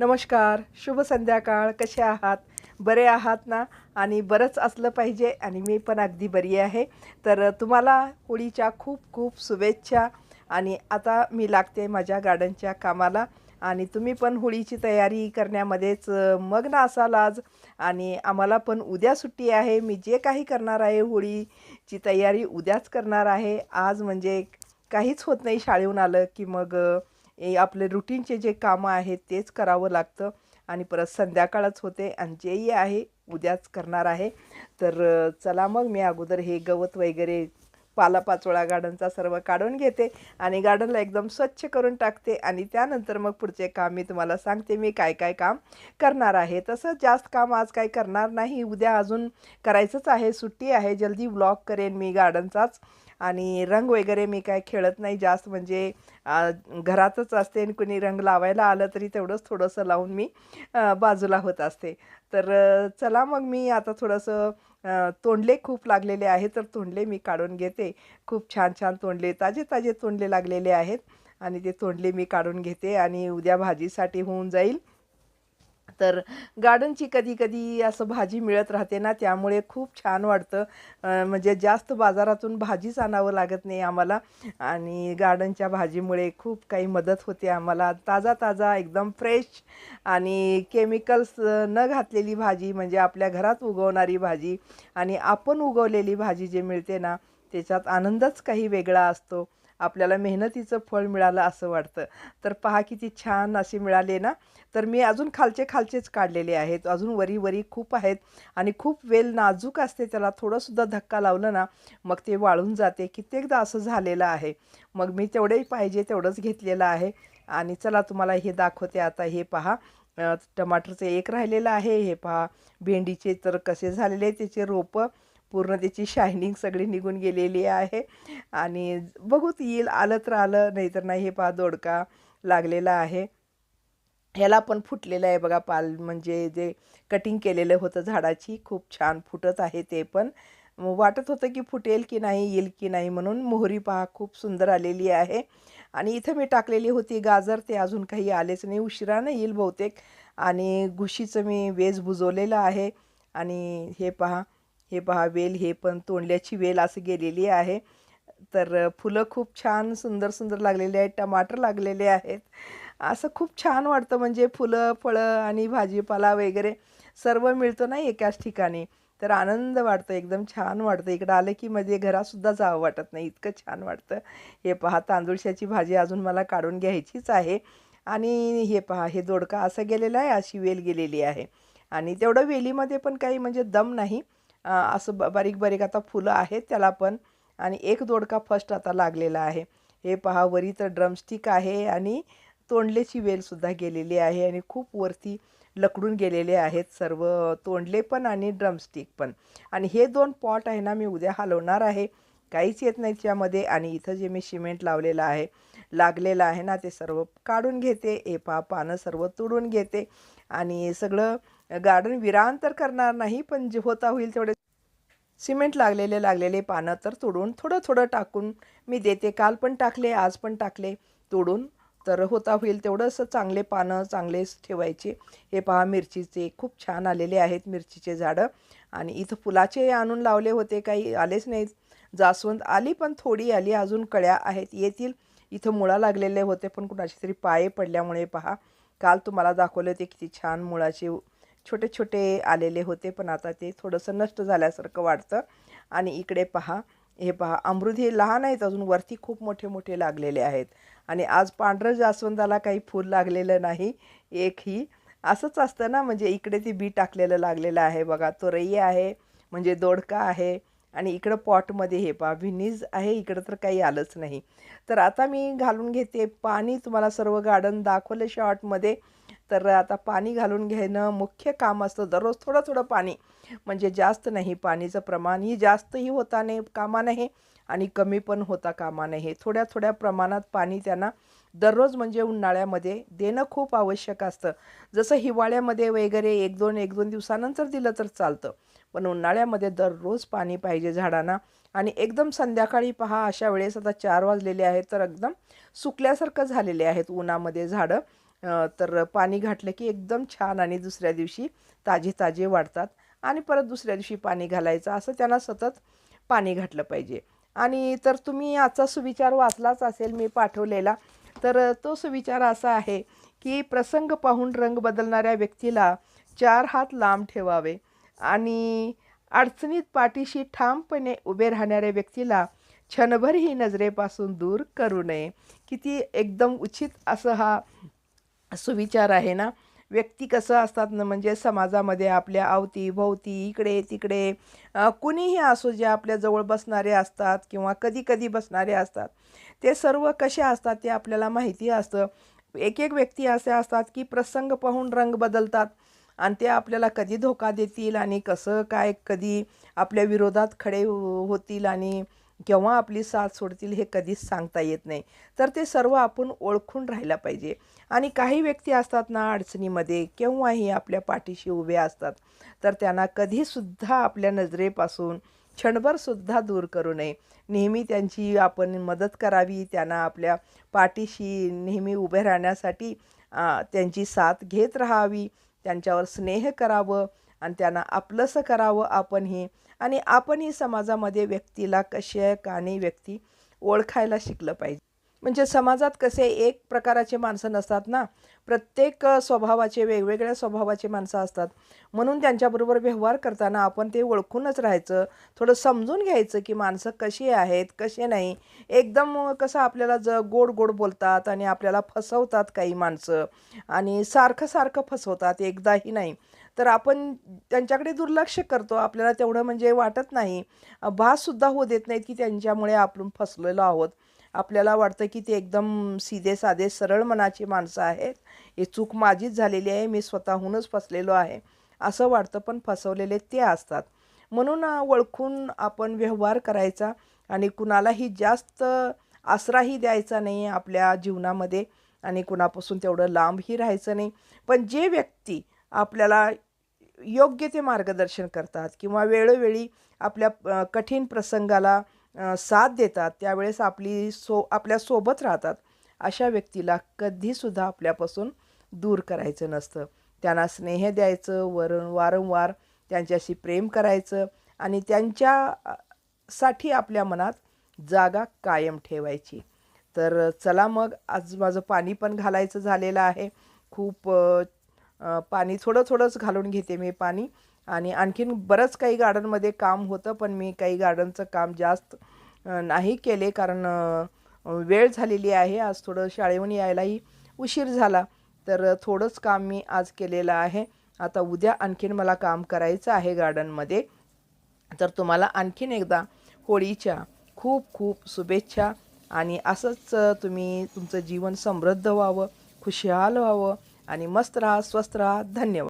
नमस्कार शुभ संध्याकाळ कसे आहात? बरे आहात ना? आणि बरंच असलं पाहिजे आणि मी पण अगदी बरी आहे. तर तुम्हाला होळीच्या खूप खूप शुभेच्छा आणि आता मी लागते माझ्या गार्डनच्या कामाला. आणि तुम्ही पण होळीची तयारी करण्यामध्येच मग्न असाल आज. आणि आम्हाला पण उद्या सुट्टी आहे. मी जे काही करणार आहे होळीची तयारी उद्याच करणार आहे. आज म्हणजे काहीच होत नाही शाळेहून आलं की मग आपले रुटीनचे जे कामं आहेत तेच करावं लागतं. आणि परत संध्याकाळच होते आणि जेही आहे उद्याच करणार आहे. तर चला मग मी अगोदर हे गवत वगैरे पालापाचोळा गार्डनचा सर्व काढून घेते आणि गार्डनला एकदम स्वच्छ करून टाकते आणि त्यानंतर मग पुढचे काम मी तुम्हाला सांगते मी काय काय काम करणार आहे. तसं जास्त काम आज काय करणार नाही. उद्या अजून करायचंच आहे. सुट्टी आहे. जल्दी ब्लॉग करेन मी गार्डनचाच आणि रंग वगैरे मी काय खेळत नाही. जास्त म्हणजे घरातच असते आणि कुणी रंग लावायला आलं तरी तेवढंच थोडंसं लावून मी बाजूला होत असते. तर चला मग मी आता थोडंसं तोंडले खूप लागलेले आहेत तर तोंडले मी काढून घेते. खूप छान छान तोंडले ताजे ताजे तोंडले लागलेले आहेत. आणि ते तोंडले मी काढून घेते आणि उद्या भाजीसाठी होऊन जाईल. तर गार्डनची कधी कधी असं भाजी मिळत राहते ना त्यामुळे खूप छान वाटतं. म्हणजे जास्त बाजारातून भाजीच आणावं लागत नाही आम्हाला. आणि गार्डनच्या भाजीमुळे खूप काही मदत होते आम्हाला. ताजा ताजा एकदम फ्रेश आणि केमिकल्स न घातलेली भाजी म्हणजे आपल्या घरात उगवणारी भाजी आणि आपण उगवलेली भाजी जे मिळते ना त्याच्यात आनंदच काही वेगळा असतो. आपल्याला मेहनतीचं फळ मिळालं असं वाटतं. तर पहा किती छान असे मिळाले ना. तर मी अजून खालचे खालचेच काढलेले आहेत. अजून वरी वरी खूप आहेत आणि खूप वेल नाजूक असते. त्याला थोडंसुद्धा धक्का लावलं ना मग ते वाळून जाते. कित्येकदा असं झालेलं आहे. मग मी तेवढंही पाहिजे तेवढंच घेतलेलं आहे. आणि चला तुम्हाला हे दाखवते आता. हे पहा टमाटरचं एक राहिलेलं आहे. हे पहा भेंडीचे तर कसे झालेले त्याचे रोपं पूर्ण त्याची शायनिंग सगळी निघून गेलेली आहे. आणि बघूत येईल आलं तर आलं नाही तर नाही हे पहा दोडका लागलेला आहे. ह्याला पण फुटलेलं आहे बघा पाल म्हणजे जे कटिंग केलेलं होतं झाडाची खूप छान फुटत आहे ते पण. वाटत होतं की फुटेल की नाही येईल की नाही म्हणून मोहरी पहा खूप सुंदर आलेली आहे. आणि इथं मी टाकलेली होती गाजर ते अजून काही आलेच नाही उशिरानं येईल बहुतेक. आणि घुशीचं मी वेज बुजवलेलं आहे. आणि हे पहा हे पहा वेल हे पण तोंडल्याची वेल असं गेलेली आहे. तर फुलं खूप छान सुंदर सुंदर लागलेले आहेत टमाटर लागलेले आहेत. असं खूप छान वाटतं म्हणजे फुलं फळं आणि भाजीपाला वगैरे सर्व मिळतो ना एकाच ठिकाणी. तर आनंद वाटतो एकदम छान वाटतं. इकडं आलं की मध्ये घरातसुद्धा जावं वाटत नाही. इतकं छान वाटतं. हे पहा तांदूळशाची भाजी अजून मला काढून घ्यायचीच आहे. आणि हे पहा हे दोडका असं गेलेलं आहे अशी वेल गेलेली आहे. आणि तेवढं वेलीमध्ये पण काही म्हणजे दम नाही. असं ब बारीक बारीक आता फुलं आहेत त्याला पण आणि एक दोडका फर्स्ट आता लागलेला आहे. हे पहा वरी तर ड्रमस्टिक आहे आणि तोंडलेची वेलसुद्धा गेलेली आहे आणि खूप वरती लकडून गेलेले आहेत सर्व तोंडले पण आणि ड्रमस्टिक पण. आणि हे दोन पॉट आहे ना मी उद्या हलवणार आहे. काहीच येत नाही त्यामध्ये आणि इथं जे मी सिमेंट लावलेलं आहे लागलेलं आहे ना ते सर्व काढून घेते हे पानं सर्व तुडून घेते आणि सगळं गार्डन विरान तर करणार नाही पण जे होता होईल तेवढे सिमेंट लागलेले लागलेले पानं तर तोडून थोडं थोडं टाकून मी देते. काल पण टाकले आज पण टाकले. तोडून तर होता होईल तेवढं असं चांगले पानं चांगले ठेवायचे. हे पहा मिरचीचे खूप छान आलेले आहेत मिरचीचे झाडं आणि इथं फुलाचे आणून लावले होते काही आलेच नाहीत. जास्वंद आली पण थोडी आली अजून कळ्या आहेत येतील. इथं मुळा लागलेले होते पण कुणाचे तरी पाये पडल्यामुळे पहा. काल तुम्हाला दाखवले होते किती छान मुळाचे छोटे छोटे आलेले होते पण आता ते थोडंसं नष्ट झाल्यासारखं वाटतं. आणि इकडे पहा हे पहा अमृत हे लहान आहेत अजून वरती खूप मोठे मोठे लागलेले आहेत. आणि आज पांढरं जास्वंदाला काही फूल लागलेलं नाही एकही. असंच असतं ना म्हणजे इकडे ते बी टाकलेलं लागलेलं आहे बघा तोरई आहे म्हणजे दोडका आहे आणि इकडं पॉटमध्ये हे पहा व्हिनीज आहे इकडं तर काही आलंच नाही. तर आता मी घालून घेते पाणी तुम्हाला सर्व गार्डन दाखवलं शॉर्टमध्ये तर आता पाणी घालून घेणं मुख्य काम असतं. दररोज थोडं थोडं पाणी. म्हणजे जास्त नाही पाणीचं प्रमाणही जास्तही होता नाही कामा नाही आणि कमी पण होता कामा नाही थोड्या थोड्या प्रमाणात पाणी त्यांना दररोज म्हणजे उन्हाळ्यामध्ये देणं खूप आवश्यक असतं. जसं हिवाळ्यामध्ये वगैरे एक दोन एक दोन दिवसानंतर दिलं तर चालतं. पण उन्हाळ्यामध्ये दररोज पाणी पाहिजे झाडांना. आणि एकदम संध्याकाळी पहा अशा वेळेस आता चार वाजलेले आहेत तर एकदम सुकल्यासारखं झालेले आहेत उन्हामध्ये झाडं. तर पाणी घातलं की एकदम छान आणि दुसऱ्या दिवशी ताजे ताजे वाढतात. आणि परत दुसऱ्या दिवशी पाणी घालायचं असं त्यांना सतत पाणी घातलं पाहिजे. आणि तर तुम्ही आजचा सुविचार वाचलाच असेल मी पाठवलेला. तर तो सुविचार असा आहे की प्रसंग पाहून रंग बदलणाऱ्या व्यक्तीला चार हात लांब ठेवावे. आणि अडचणीत पाठीशी ठामपणे उभे राहणाऱ्या व्यक्तीला क्षणभरही नजरेपासून दूर करू नये. किती एकदम उचित असं हा सुविचार आहे ना? व्यक्ती कसं असतात ना म्हणजे समाजामध्ये आपल्या अवती भोवती इकडे तिकडे कुणीही असो जे आपल्याजवळ बसणारे असतात किंवा कधी कधी बसणारे असतात ते सर्व कसे असतात ते आपल्याला माहिती असतं. एक एक व्यक्ती असे असतात की प्रसंग पाहून रंग बदलतात. आणि ते आपल्याला कधी धोका देतील आणि कसं काय कधी आपल्या विरोधात खडे हो, होतील आणि केव्हा आपली साथ सोडतील हे कधीच सांगता येत नाही. तर ते सर्व आपण ओळखून राहायला पाहिजे. आणि काही व्यक्ती असतात ना अडचणीमध्ये केव्हाही आपल्या पाठीशी उभे असतात. तर त्यांना कधीसुद्धा आपल्या नजरेपासून क्षणभरसुद्धा दूर करू नये. नेहमी त्यांची आपण मदत करावी त्यांना आपल्या पाठीशी नेहमी उभे राहण्यासाठी त्यांची साथ घेत राहावी. त्यांच्यावर स्नेह करावं आणि त्यांना आपलंसं करावं आपणही. आणि आपणही समाजामध्ये व्यक्तीला कसे काने व्यक्ती ओळखायला शिकलं पाहिजे. म्हणजे समाजात कसे एक प्रकाराचे माणसं नसतात ना प्रत्येक स्वभावाचे वेगवेगळ्या स्वभावाचे माणसं असतात. म्हणून त्यांच्याबरोबर व्यवहार करताना आपण ते ओळखूनच राहायचं थोडं समजून घ्यायचं की माणसं कशी आहेत कसे नाही. एकदम कसं आपल्याला ज गोड गोड बोलतात आणि आपल्याला फसवतात काही माणसं आणि सारखं सारखं फसवतात एकदाही नाही. तर आपण त्यांच्याकडे दुर्लक्ष करतो आपल्याला तेवढं म्हणजे वाटत नाही. भाससुद्धा होऊ देत नाहीत की त्यांच्यामुळे आपण फसलेलो आहोत. आपल्याला वाटतं की ते एकदम सीधे साधे सरळ मनाची माणसं आहेत. ही चूक माझीच झालेली आहे. मी स्वतःहूनच फसलेलो आहे. असं वाटतं पण फसवलेले ते असतात. म्हणून ओळखून आपण व्यवहार करायचा आणि कुणालाही जास्त आसराही द्यायचा नाही आपल्या जीवनामध्ये आणि कुणापासून तेवढं लांबही राहायचं नाही. पण जे व्यक्ती आपल्याला योग्य ते मार्गदर्शन करतात किंवा वेळोवेळी आपल्या कठीण प्रसंगाला साथ देतात त्यावेळेस आपली सो आपल्यासोबत राहतात अशा व्यक्तीला कधीसुद्धा आपल्यापासून दूर करायचं नसतं. त्यांना स्नेह द्यायचं वर वारंवार त्यांच्याशी प्रेम करायचं आणि त्यांच्यासाठी आपल्या मनात जागा कायम ठेवायची. तर चला मग आज माझं पाणी पण घालायचं झालेलं आहे. खूप पाणी थोडं थोडंच घालून घेते मी पाणी. आणि आणखीन बरंच काही गार्डनमध्ये काम होतं पण मी काही गार्डनचं काम जास्त नाही केले कारण वेळ झालेली आहे. आज थोडं शाळेहून यायलाही उशीर झाला तर थोडंच काम मी आज केलेलं आहे. आता उद्या आणखीन मला काम करायचं आहे गार्डनमध्ये तर तुम्हाला आणखीन एकदा होळीच्या खूप खूप शुभेच्छा आणि असंच तुम्ही तुमचं जीवन समृद्ध व्हावं खुशहाल व्हावं आणि मस्त राहा स्वस्त राहा. धन्यवाद.